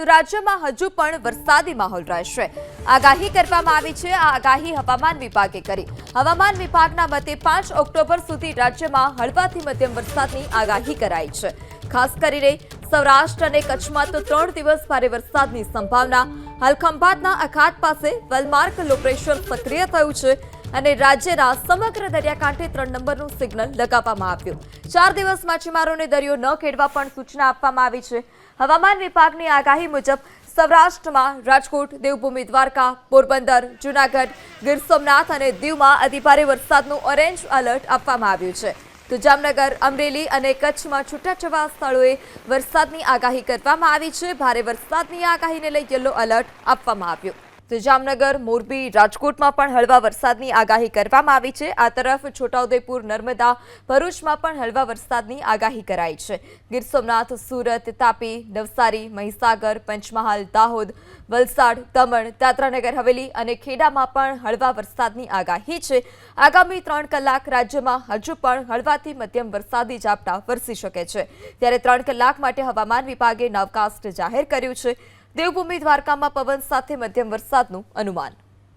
તો રાજ્યમાં હજુ પણ વરસાદી માહોલ રહેશે. આગાહી કરવામાં આવી છે. આ આગાહી હવામાન વિભાગે કરી. હવામાન વિભાગના મતે પાંચ ઓક્ટોબર સુધી રાજ્યમાં હળવાથી મધ્યમ વરસાદની આગાહી કરાઈ છે. ખાસ કરીને સૌરાષ્ટ્ર અને કચ્છમાં તો ત્રણ દિવસ ભારે વરસાદની સંભાવના. હાલ ખંભાતના અખાત પાસે વલમાર્ક લો પ્રેશર સક્રિય થયું છે. અને રાજ્યના સમગ્ર દરિયાકાંઠે ત્રણ નંબરનું સિગ્નલ લગાવવામાં આવ્યું. ચાર દિવસ માછીમારોને દરિયો ન ખેડવા પણ સૂચના આપવામાં આવી છે. હવામાન વિભાગની આગાહી મુજબ સૌરાષ્ટ્રમાં રાજકોટ, દેવભૂમિ, દ્વારકા, પોરબંદર, જૂનાગઢ, ગીર સોમનાથ અને દીવમાં અતિભારે વરસાદનું ઓરેન્જ એલર્ટ આપવામાં આવ્યું છે. તો જામનગર, અમરેલી અને કચ્છમાં છૂટાછવા સ્થળોએ વરસાદની આગાહી કરવામાં આવી છે. ભારે વરસાદની આગાહીને લઈ યલો એલર્ટ આપવામાં આવ્યું. તો જામનગર, મોરબી, રાજકોટમાં પણ હળવા વરસાદની આગાહી કરવામાં આવી છે. આ તરફ છોટાઉદેપુર, નર્મદા, ભરૂચમાં પણ હળવા વરસાદની આગાહી કરાઈ છે. ગીર સોમનાથ, સુરત, તાપી, નવસારી, મહીસાગર, પંચમહાલ, દાહોદ, વલસાડ, દમણ, દાદરાનગર, હવેલી અને ખેડામાં પણ હળવા વરસાદની આગાહી છે. આગામી ત્રણ કલાક રાજ્યમાં હજુ પણ હળવાથી મધ્યમ વરસાદી ઝાપટા વરસી શકે છે. ત્યારે ત્રણ કલાક માટે હવામાન વિભાગે નવકાસ્ટ જાહેર કર્યું છે. દેવભૂમિ દ્વારકામાં પવન સાથે મધ્યમ વરસાદનું અનુમાન.